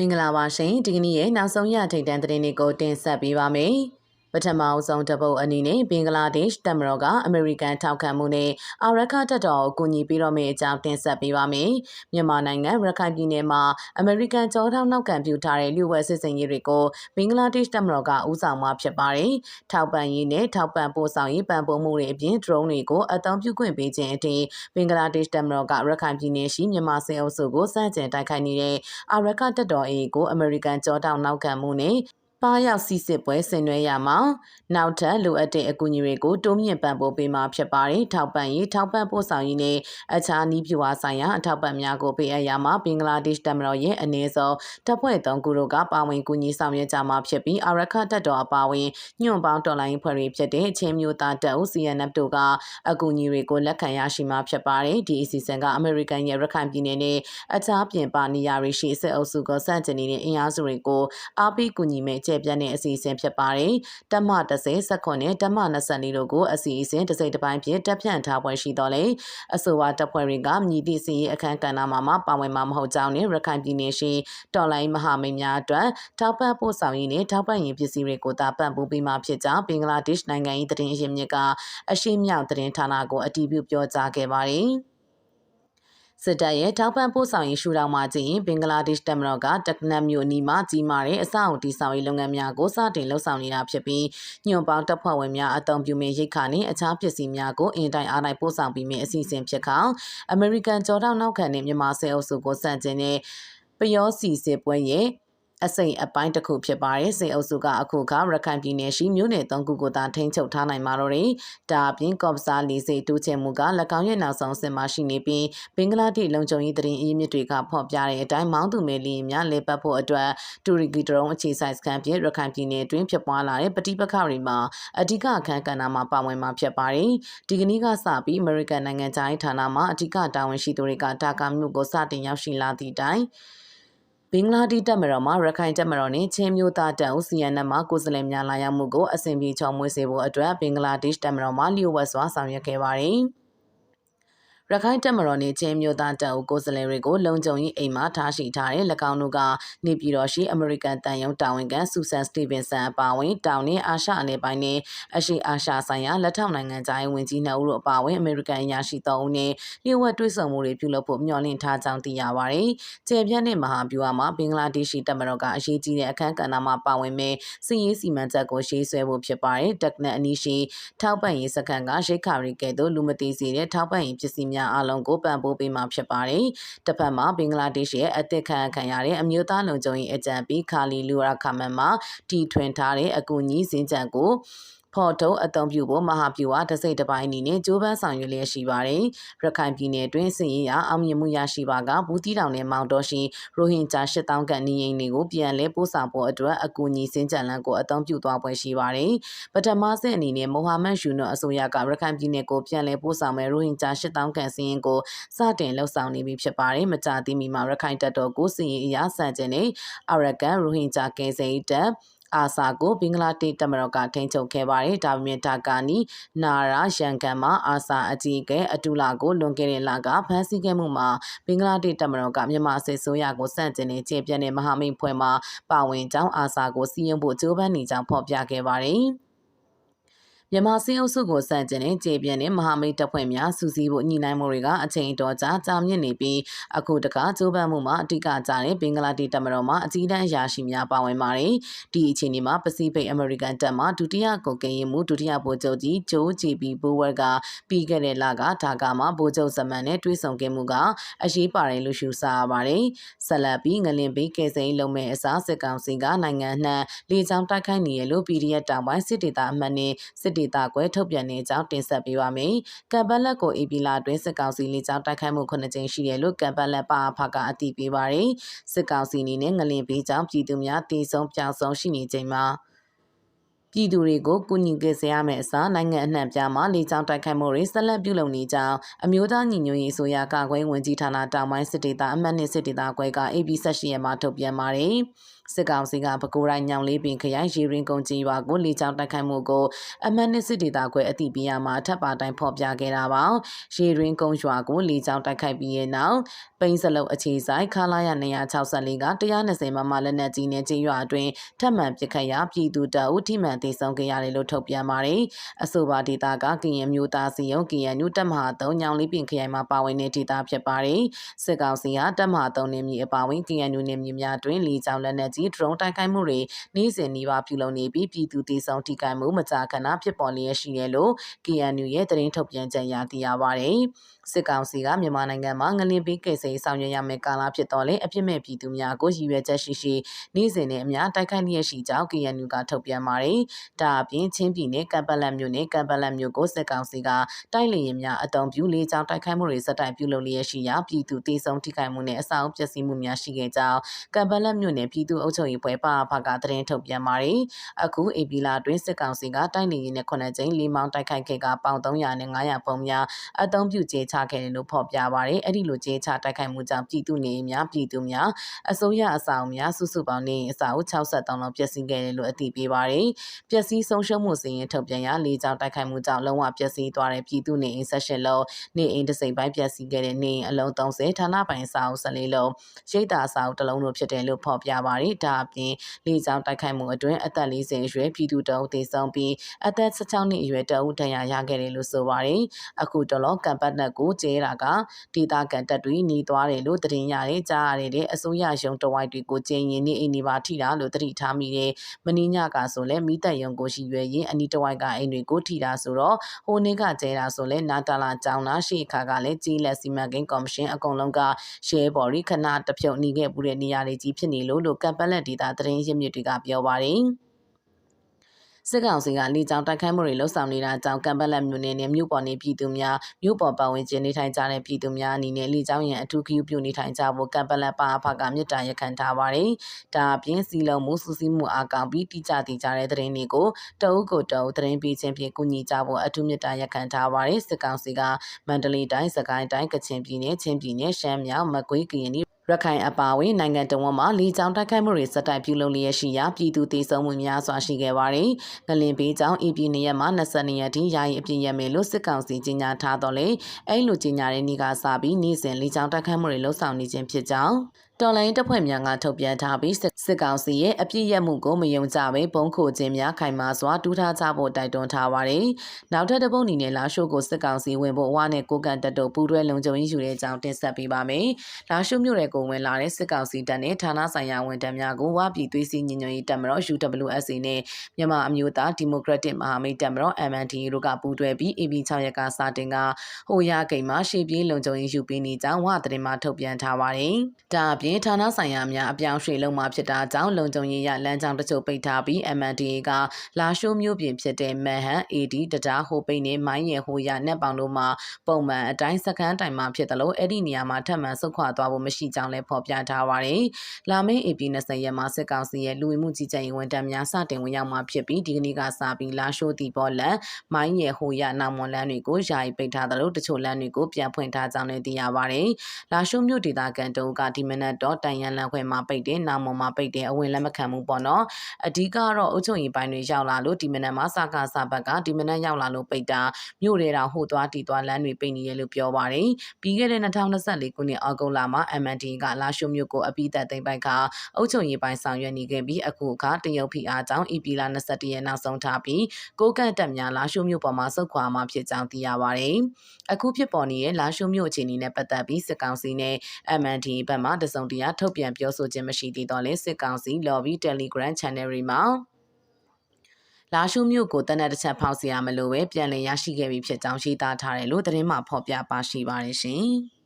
မင်္ဂလာပါရှင်ဒီကနေ့ရဲ့နောက်ဆုံးရထိတ်တန့်သတင်းတွေကိုတင်ဆက်ပေးပါမယ် ပထမအဆုံးတပုတ်အနေနဲ့ဘင်္ဂလားဒေ့ရှ်တမတော်ကအမေရိကန်ထောက်ခံမှုနဲ့အာရခတပ်တော်ကိုကူညီပြီးတော့မယ့်အကြောင်းတင်ဆက်ပေးပါမယ်မြန်မာနိုင်ငံရခိုင်ပြည်နယ်မှာအမေရိကန်ကြောထောက်နောက်ခံပြုထားတဲ့လူဝဲစစ်စင်ရေးတွေကိုဘင်္ဂလားဒေ့ရှ်တမတော်ကဦးဆောင်မှာဖြစ်ပါတယ်ထောက်ပံ့ရေးနဲ့ထောက်ပံ့ပို့ဆောင်ရေးပံ့ပိုးမှုတွေအပြင် drone တွေကိုအသုံးပြုခွင့်ပေးခြင်းအပြင်ဘင်္ဂလားဒေ့ရှ်တမတော်ကရခိုင်ပြည်နယ်ရှိမြန်မာစစ်အုပ်စုကိုစန့်ကျင်တိုက်ခိုက်နေတဲ့အာရခတပ်တော် AA ကိုအမေရိကန်ကြောထောက်နောက်ခံမှုနဲ့ ပါရောက်စီစစ်ပွဲဆင်နွှဲရမှာနောက်ထပ်လိုအပ်တဲ့အကူအညီတွေကိုတိုးမြင့်ပံ့ပိုးပေးမှာဖြစ်ပါတယ်။ထောက်ပံ့ရေးထောက်ပံ့ပို့ဆောင်ရေးနဲ့အခြားနည်းပြဝါဆိုင်ရာအထောက်ပံ့များကိုပေးအပ်ရမှာဘင်္ဂလားဒေ့ရှ်တမတော်ရဲ့အနေဆုံးတပ်ဖွဲ့သုံးခုတို့ကပါဝင်ကူညီဆောင်ရွက်ကြမှာဖြစ်ပြီးအာရခတပ်တော်အပါအဝင်ညွန့်ပေါင်းတော်လိုင်းဖွဲ့တွေဖြစ်တဲ့ချင်းမျိုးသားတပ်ဦး CNF တို့ကအကူအညီတွေကိုလက်ခံရရှိမှာဖြစ်ပါတယ်။ဒီအစီအစဉ်ကအမေရိကန်ရဲ့ရခိုင်ပြည်နယ်နဲ့အခြားပြင်ပနေရာတွေရှိစစ်အုပ်စုကစန့်ကျင်နေတဲ့အင်အားစုတွေကိုအားပေးကူညီမဲ့ကျေပြတ်တဲ့အစီအစဉ်ဖြစ်ပါတယ်။တမ30 19နဲ့တမ24တို့ကိုအစီအစဉ်တစ်စိတ်တစ်ပိုင်းဖြင့်တက်ဖြန့်ထားပွဲရှိတော်လဲအဆိုပါတပ်ဖွဲ့တွေကမြည်သည့်စီရေးအခမ်းကဏ္ဍမှာမှပါဝင်မှာမဟုတ်ကြောင်းနဲ့ရခိုင်ပြည်နယ်ရှိတော်လိုင်းမဟာမိတ်များအတွက်ထောက်ပံ့ပို့ဆောင်ရေးနဲ့ထောက်ပံ့ရေးပစ္စည်းတွေကိုတာပံ့ပိုးပေးမှာဖြစ်ကြောင်းဘင်္ဂလားဒေ့ရှ်နိုင်ငံ၏တရင်ရင်းမြစ်ကအရှိမြောက်တရင်ဌာနကိုအတည်ပြုပြောကြားခဲ့ပါတယ်။ စစ်တပ်ရဲ့ထောက်ပံ့ပို့ဆောင်ရေးရှုထောင့်မှာကြည့်ရင်ဘင်္ဂလားဒေ့ရှ်တပ်မတော်ကတက်နက်မြို့နီမှာကြီးမားတဲ့အဆောက်အဦတည်ဆောက်ရေးလုပ်ငန်းများကိုစတင်လှုပ်ဆောင်နေတာဖြစ်ပြီးညွန့်ပေါင်းတပ်ဖွဲ့ဝင်များအုံပြုမင်းရိတ်ခါနဲ့အခြားပစ္စည်းများကိုအင်တိုင်အားနိုင်ပို့ဆောင်ပြီးမြင်အစီအစဉ်ဖြစ်ခေါအမေရိကန်ကြော်တောက်နောက်ခံနဲ့မြန်မာစစ်အုပ်စုကိုစန့်ကျင်တဲ့ပယောစီစစ်ပွဲရဲ့ အစိမ်အပိုင်းတစ်ခုဖြစ်ပါတယ်စေအုပ်စုကအခုခါရခိုင်ပြည်နယ်ရှိမြို့နယ်သုံးခုကိုသာထိန်းချုပ်ထားနိုင်မှာတော့တယ်ဒါအပြင်ကော့ပစာလီစိတူးချင်မှုက၎င်းရဲ့နောက်ဆုံးဆင်မရှိနေပြီးဘင်္ဂလားဒေ့ရှ်လုံခြုံရေးတရင်အရေးမြစ်တွေကဖော်ပြတဲ့အတိုင်းမောင်းသူမဲလီများလေပတ်ဖို့အတွက်တူရီဂီဒရုံအခြေဆိုင်စကန်ပြရခိုင်ပြည်နယ်တွင်ဖြစ်ပွားလာတဲ့ပဋိပက္ခတွေမှာအဓိကအခမ်းကဏ္ဍမှာပါဝင်မှာဖြစ်ပါတယ်ဒီကနေ့ကစပြီး American နိုင်ငံခြားရေးဌာနမှအဓိကတာဝန်ရှိသူတွေကတာကာမြို့ကိုစတင်ရောက်ရှိလာသည့်တိုင် ဘင်္ဂလားဒေ့ရှ်တပ်မတော်မှရခိုင်တပ်မတော်နဲ့ချင်းမျိုးသားတပ်ဦး CNN မှကိုယ်စားလှယ်များလာရောက်မှုကိုအစဉ်ပြေချောင်းမွေးစေဖို့အတွက်ဘင်္ဂလားဒေ့ရှ်တပ်မတော်မှလျှို့ဝှက်စွာဆောင်ရွက်ခဲ့ပါတယ်။ ရခိုင်တပ်မတော်နှင့်ချင်းမျိုးသားတပ်အုပ်ကိုယ်စားလှယ်တွေကိုလုံခြုံရေးအိမ်မှာထားရှိထားတဲ့၎င်းတို့ကနေပြည်တော်ရှိအမေရိကန်တန်ယုံတာဝန်ခံဆူဆန်စတီဗင်ဆန်အပါအဝင်တောင်နဲ့အာရှအနေပိုင်းနဲ့အရှိအာရှဆိုင်ရာလက်ထောက်နိုင်ငံသားရေးဝန်ကြီးနှစ်ဦးတို့အပါအဝင်အမေရိကန်အရာရှိသုံးဦးနဲ့လျှို့ဝှက်တွေ့ဆုံမှုတွေပြုလုပ်ဖို့မျှော်လင့်ထားကြောင်းသိရပါတယ်။ကျေပြန့်နဲ့မဟာဗျူဟာမှာဘင်္ဂလားဒေ့ရှ်တပ်မတော်ကအရေးကြီးတဲ့အခမ်းကဏ္ဍမှာပါဝင်မဲ့စီရေးစီမံချက်ကိုရှေးဆွဲဖို့ဖြစ်ပါတယ်။တက်နက်အနီးရှိထောက်ပံ့ရေးစခန်းကရိတ်ခါရီကဲ့သို့လူမသိစေတဲ့ထောက်ပံ့ရေးပစ္စည်းများအလုံးကိုပံ့ံပိုးပေးမှာဖြစ်ပါတယ်။တစ်ဖက်မှာဘင်္ဂလားဒေ့ရှ်ရဲ့အသက်ခံခံရတဲ့အမျိုးသားလုံခြုံရေးအကြံပေးခါလီလူရာခမန်မှာတီထွင်ထားတဲ့အကူအညီစင်ကြံကို ဖော်ထုတ်အသုံးပြုဖို့မဟာဗျူဟာတစိတ်တစ်ပိုင်းအနေနဲ့ကြိုးပမ်းဆောင်ရွက်လျက်ရှိပါတယ်။ရခိုင်ပြည်နယ်တွင်းစစ်ရေးရာအောင်မြင်မှုရရှိပါကဘူးတီတောင်နဲ့မောင်တော်ရှိရိုဟင်ဂျာ8000ခန့်နေအိမ်တွေကိုပြန်လည်ပို့ဆောင်ဖို့အတွက်အကူအညီစင်ကြံလန်းကိုအသုံးပြုသွားပွဲရှိပါတယ်။ပထမဆင့်အနေနဲ့မိုဟာမက်ယူနိုအစိုးရကရခိုင်ပြည်နယ်ကိုပြန်လည်ပို့ဆောင်မဲ့ရိုဟင်ဂျာ8000ခန့်စီးရင်ကိုစတင်လှုပ်ဆောင်နေပြီဖြစ်ပါတယ်။မကြာသေးမီမှာရခိုင်တပ်တော်ကိုစီရင်အရာဆန့်ကျင်တဲ့အာရကန်ရိုဟင်ဂျာကယ်ဆယ်ရေးတပ် အာဆာကိုဘင်္ဂလားဒေ့ရှ်တမတော်ကထိန်းချုပ်ခဲ့ပါတယ်ဒါပေမဲ့ဒါကာနီနာရာရန်ကန်မှာအာဆာအကြီးကဲအတူလာကိုလွန်ခဲ့တဲ့လကဖမ်းဆီးခဲ့မှုမှာဘင်္ဂလားဒေ့ရှ်တမတော်ကမြန်မာစစ်ဆိုးရကိုစန့်ကျင်နေခြေပြတ်တဲ့မဟာမိတ်ဖွဲ့မှာပါဝင်ကြောင်းအာဆာကိုစီးရင်ဖို့ကြိုးပမ်းနေကြောင်းဖော်ပြခဲ့ပါတယ် မြန်မာစင်းအုပ်စုကိုစန့်ကျင်တဲ့ကြေပြင်းနဲ့မဟာမိတ်တပ်ဖွဲ့များစူးစီးဖို့ညှိနှိုင်းမှုတွေကအချိန်တော်ကြာကြာမြင့်နေပြီးအခုတခါကြိုးပမ်းမှုမှာအဓိကကျတဲ့ဘင်္ဂလားဒေ့ရှ်တပ်မတော်မှအကြီးတန်းအရာရှိများပါဝင်ပါတယ်။ဒီအခြေအနေမှာပစိဖိတ်အမေရိကန်တပ်မှဒုတိယကိုကင်ရင်မှုဒုတိယဗိုလ်ချုပ်ကြီးဂျိုးဂျီပီဘူဝက်ကပြီးခဲ့တဲ့လကဒါကာမှာဗိုလ်ချုပ်စမန်နဲ့တွေ့ဆုံခဲ့မှုကအရေးပါတယ်လို့ရှုဆာရပါတယ်။ဆက်လက်ပြီးငလင်ဘေးကယ်ဆယ်ရေးလုပ်မဲ့အစားစစ်ကောင်စီကနိုင်ငံနှံလေကြောင်းတိုက်ခိုက်နေရလို့ PDF တောင်ပိုင်းစစ်ဒေသအမှတ်နဲ့စစ်ဒေသကွဲထုတ်ပြန်နေကြောင်းတင်ဆက်ပေးပါမယ်။ကမ်ပက်လက်ကိုအေပီလာတွင်စစ်ကောင်စီလေကြောင်းတိုက်ခိုက်မှုခုနှစ်ကြိမ်ရှိတယ်လို့ကမ်ပက်လက်ပါဖကအတည်ပြုပါတယ်။စစ်ကောင်စီအနေနဲ့ငလင်ဘေးကြောင့်ပြည်သူများတည်ဆုံးပြောင်းဆုံးရှိနေချိန်မှာပြည်သူတွေကိုကူညီကယ်ဆယ်ရမယ့်အစားနိုင်ငံအနှံ့ပြားမှာလေကြောင်းတိုက်ခိုက်မှုတွေဆက်လက်ပြုလုပ်နေကြောင်းအမျိုးသားညီညွတ်ရေးဆိုရာကာကွယ်ဝင်ကြီးဌာနတောင်ပိုင်းစစ်ဒေသအမှတ်နှစ်စစ်ဒေသခွဲက AB 16ရက်မှာထုတ်ပြန်ပါတယ်။ စစ်ကောင်စီကပဲခူးတိုင်းညောင်လေးပင်ခရိုင်ရေရင်ကုန်းကြီးရွာကိုလေကြောင်းတိုက်ခိုက်မှုကိုအမှတ်နှစ်စစ်ဒေသခွဲအသိပေးရမှာထပ်ပါတိုင်းဖော်ပြခဲ့တာပါရေရင်ကုန်းရွာကိုလေကြောင်းတိုက်ခိုက်ပြီးရဲ့နောက်ပိန်းစလုတ်အခြေဆိုင်ခလာရ264က120မမလက်နက်ကြီးနဲ့ကြီးရွာအတွင်းထပ်မံပစ်ခတ်ရာပြည်သူတအုပ်ထိမှန်သေဆုံးခဲ့ရတယ်လို့ထုတ်ပြန်ပါတယ်အဆိုပါဒေသကကရင်မျိုးသားစီယုံ KNU တပ်မဟာ3ညောင်လေးပင်ခရိုင်မှာပါဝင်တဲ့ဒေသဖြစ်ပါတယ်စစ်ကောင်စီကတပ်မဟာ3နေမြေအပါဝင် KNU နေမြေများတွင်လေကြောင်းလက်နက်ကြီး drone တိုက်ခိုက်မှုတွေနေ့စဉ်နှီးပါပြုလုပ်နေပြီးပြည်သူတေဆုံးထိခိုက်မှုမကြာခဏဖြစ်ပေါ်လျက်ရှိတယ်လို့ KNU ရဲ့သတင်းထုတ်ပြန်ချက်အရသိရပါတယ် စစ်ကောင်စီကမြန်မာနိုင်ငံမှာငလင်ပေးကိစ္စဆောင်ရွက်ရမယ့်ကာလဖြစ်တော်လဲအပြစ်မဲ့ပြည်သူများကိုရည်ရွယ်ချက်ရှိရှိနေ့စဉ်နဲ့အများတိုက်ခိုက်လျက်ရှိကြောင်း KNU ကထုတ်ပြန်ပါတယ်။ဒါအပြင်ချင်းပြည်နယ်ကမ်ပလက်မြို့နယ်ကမ်ပလက်မြို့ကိုစစ်ကောင်စီကတိုက်လေရင်များအုံပြုလေးကြောင်းတိုက်ခိုက်မှုတွေစတိုက်ပြုလုပ်လျက်ရှိရာပြည်သူတေဆုံးထိခိုက်မှုနဲ့အဆောက်ပျက်စီးမှုများရှိခဲ့ကြောင်းကမ်ပလက်မြို့နယ်ပြည်သူ့အုပ်ချုပ်ရေးဖွဲ့ပါဖကသတင်းထုတ်ပြန်ပါတယ်။အခုအေပီလာတွင်စစ်ကောင်စီကတိုက်လေရင်နဲ့9ကြိမ်လီမောင်းတိုက်ခိုက်ခဲ့ကပေါင်300နဲ့900ပုံများအုံပြုကျေချခဲ့တယ်လို့ဖော်ပြပါတယ်။အဲ့ဒီလိုကျေချတိုက်ခိုက်မှုကြောင့်ပြည်သူနေများပြည်သူများအစိုးရအဆောင်များစုစုပေါင်းနေအစာအုပ်63လောက်ပျက်စီးခဲ့တယ်လို့အသိပေးပါတယ်။ပျက်စီးဆုံးရှုံးမှုစီရင်ထုတ်ပြန်ရလေးကြောင်တိုက်ခိုက်မှုကြောင့်လုံးဝပျက်စီးသွားတဲ့ပြည်သူနေအိမ်16လုံးနေအိမ်တစ်စိမ်ပိုင်းပျက်စီးခဲ့တဲ့နေအိမ်အလုံး30ဌာနပိုင်အစာအုပ်14လုံးရိတ်တာအစာအုပ်တစ်လုံးတို့ဖြစ်တယ်လို့ဖော်ပြပါတယ်။ဒါအပြင်လေးကြောင်တိုက်ခိုက်မှုအတွင်းအသက်40အရွယ်ပြည်သူတအုပ်သေဆုံးပြီးအသက်16နှစ်အရွယ်တအုပ်ဒဏ်ရာရခဲ့တယ်လို့ဆိုပါတယ်။အခုတလောကမ်ပတ်နက်ကိုကျဲတာကဒေတာကန်တက်တွေหนีသွားတယ်လို့သတင်းရတယ်ကြားရတယ်တဲ့အစိုးရရုံးတဝိုက်တွေကိုကျင်းရင်နေအိမ်ဒီပါထိတာလို့သတိထားမိတယ်မင်းညကဆိုလဲမိသက်ရုံကိုရှိရွယ်ရင်အနီးတဝိုက်ကအိမ်တွေကိုထိတာဆိုတော့ဟိုနေ့ကကျဲတာဆိုလဲနာတာလာကြောင်းလားရှေ့ခါကလည်းကြီးလက်စီမံကိန်းကော်မရှင်အကုန်လုံးကရှဲဘော်ရီခဏတဖြုတ်နေခဲ့မှုတဲ့နေရာတွေကြီးဖြစ်နေလို့လို့ကမ်ပလက်ဒေတာသတင်းရင်းမြစ်တွေကပြောပါတယ် စစ်ကောင်စီကလေကြောင်းတိုက်ခိုက်မှုတွေလှုပ်ဆောင်နေတာကြောင့်ကံပက်လက်မြို့နယ်နဲ့မြို့ပေါ်နေပြည်သူများမြို့ပေါ်ပတ်ဝန်းကျင်နေထိုင်ကြတဲ့ပြည်သူများအနေနဲ့လေကြောင်းရန်အထူးဂရုပြုနေထိုင်ကြဖို့ကံပက်လက်ပါအဖကမြစ်တာရခံထားပါတယ်။ဒါအပြင်စီလုံးမှုစူးစီးမှုအကောင်ပြီးတိကျတည်ကြတဲ့သတင်းတွေကိုတအုပ်ကိုတအုပ်သတင်းပေးခြင်းဖြင့်ကူညီကြဖို့အထူးမြစ်တာရခံထားပါတယ်။စစ်ကောင်စီကမန္တလေးတိုင်းစကိုင်းတိုင်းကချင်ပြည်နယ်ချင်းပြည်နယ်ရှမ်းမြောက်မကွေးကရင် ရခိုင်အပါအဝင်နိုင်ငံတော်ဝန်မှလီကြောင်တိုက်ခိုက်မှုတွေစတိုက်ပြုလုပ်လျက်ရှိရာပြည်သူတေဆုံးမှုများစွာရှိခဲ့ပါတယ်။ငလင်ပေးကြောင့်အပြည်နေရက်မှာ22ရက်ထိယာယီအပြည့်ရမယ်လို့စစ်ကောင်စီကြေညာထားတော့လေအဲ့လိုကြေညာတဲ့နေ့ကစပြီးနေ့စဉ်လီကြောင်တိုက်ခိုက်မှုတွေလှုပ်ဆောင်နေခြင်းဖြစ်ကြောင်း တော်လိုင်းတပ်ဖွဲ့များကထုတ်ပြန်ထားပြီးစစ်ကောင်စီရဲ့အပြစ်ရမှုကိုမယုံကြဘဲဘုံခိုခြင်းများခိုင်မာစွာတူးထားကြဖို့တိုက်တွန်းထားပါတယ်။နောက်ထပ်တစ်ပုတ်အနေနဲ့လာရှိုးကိုစစ်ကောင်စီဝင်ဖို့အဝနဲ့ကိုကန်တက်တို့ပူးတွဲလုံခြုံရေးယူတဲ့အကြောင်းတင်ဆက်ပေးပါမယ်။လာရှိုးမြို့နယ်ကိုဝင်လာတဲ့စစ်ကောင်စီတပ်နဲ့ဌာနဆိုင်ရာဝန်ထမ်းများကိုဝါပြည်သွေးစည်းညညရေးတပ်မတော် UWSA နဲ့မြန်မာအမျိုးသားဒီမိုကရက်တစ်မဟာမိတ်တပ်မတော် MND တို့ကပူးတွဲပြီး AB6 ရက်ကစတင်ကဟိုရကိမ်မှာရှေ့ပြေးလုံခြုံရေးယူပေးနေကြောင်းဝါသတင်းမှထုတ်ပြန်ထားပါတယ်။ဒါအပြင်ဌာနဆိုင်ရာများအပြောင်းရွှေ့လုံးမှာဖြစ်တာကြောင့်လုံခြုံရေးရလမ်းကြောင်းတချို့ပိတ်ထားပြီး MNDA ကလာရှိုးမြို့ပြင်ဖြစ်တဲ့မန်ဟန် AD တံတားဟိုပိတ်နဲ့မိုင်းရဟိုရနက်ပေါင်တို့မှာပုံမှန်အတိုင်းစကန်တိုင်မှာဖြစ်တယ်လို့အဲ့ဒီနေရာမှာထပ်မံဆုတ်ခွာသွားဖို့မရှိကြောင်းလည်းဖော်ပြထားပါတယ်။လာမင်း AP 20ရက်မှာစစ်ကောင်စီရဲ့လူဝင်မှုကြီးကြပ်ရေးဝန်ထမ်းများစတင်ဝင်ရောက်မှာဖြစ်ပြီးဒီကနေ့ကစပြီးလာရှိုးတီဘောလန်မိုင်းရဟိုရနောင်မွန်လန်းတွေကိုယာယီပိတ်ထားတယ်လို့တချို့လမ်းတွေကိုပြန်ဖွင့်ထားကြောင်းလည်းသိရပါတယ်။လာရှိုးမြို့ဒေသခံတုံးကဒီမနက်တော့တန်ရန်လန်ခွဲမှာပိတ်တယ်နောင်မွန်မှာပိတ်တယ်အဝင်လက်မခံမှုပေါ့နော်အဓိကတော့အုပ်ချုပ်ရေးပိုင်းတွေရောက်လာလို့ဒီမနက်မှာစကားစဘက်ကဒီမနက်ရောက်လာလို့ပိတ်တာမြို့တွေတောင်ဟိုသွားတီသွားလမ်းတွေပိတ်နေရလို့ပြောပါတယ်ပြီးခဲ့တဲ့2024ခုနှစ်အောက်တိုဘာမှာ MND ကလာရှုမြို့ကိုအပိသက်သိမ်းပိုက်ကအုပ်ချုပ်ရေးပိုင်းဆောင်ရွက်နေခဲ့ပြီးအခုအခါတရုတ်ဖိအားကြောင့် EP လာ21ရက်နောက်ဆုံးထားပြီးကိုကန့်တက်များလာရှုမြို့ပေါ်မှာစုခွာမှာဖြစ်ကြောင်းသိရပါတယ်အခုဖြစ်ပေါ်နေတဲ့လာရှုမြို့အခြေအနေနဲ့ပတ်သက်ပြီးစစ်ကောင်စီနဲ့ MND ဘက်မှတစုံတရာထုတ်ပြန်ပြောဆိုခြင်းမရှိသေးတော့လဲစစ်ကောင်စီ lobby telegram channel တွေမှာလာရှုမြို့ကိုတနက်တစ်ချက်ဖောက်စီရမလို့ပဲပြန်လည်ရရှိခဲ့ပြီဖြစ်ကြောင်းရှိသားထားတယ်လို့သတင်းမှဖော်ပြပါရှိပါတယ်ရှင်။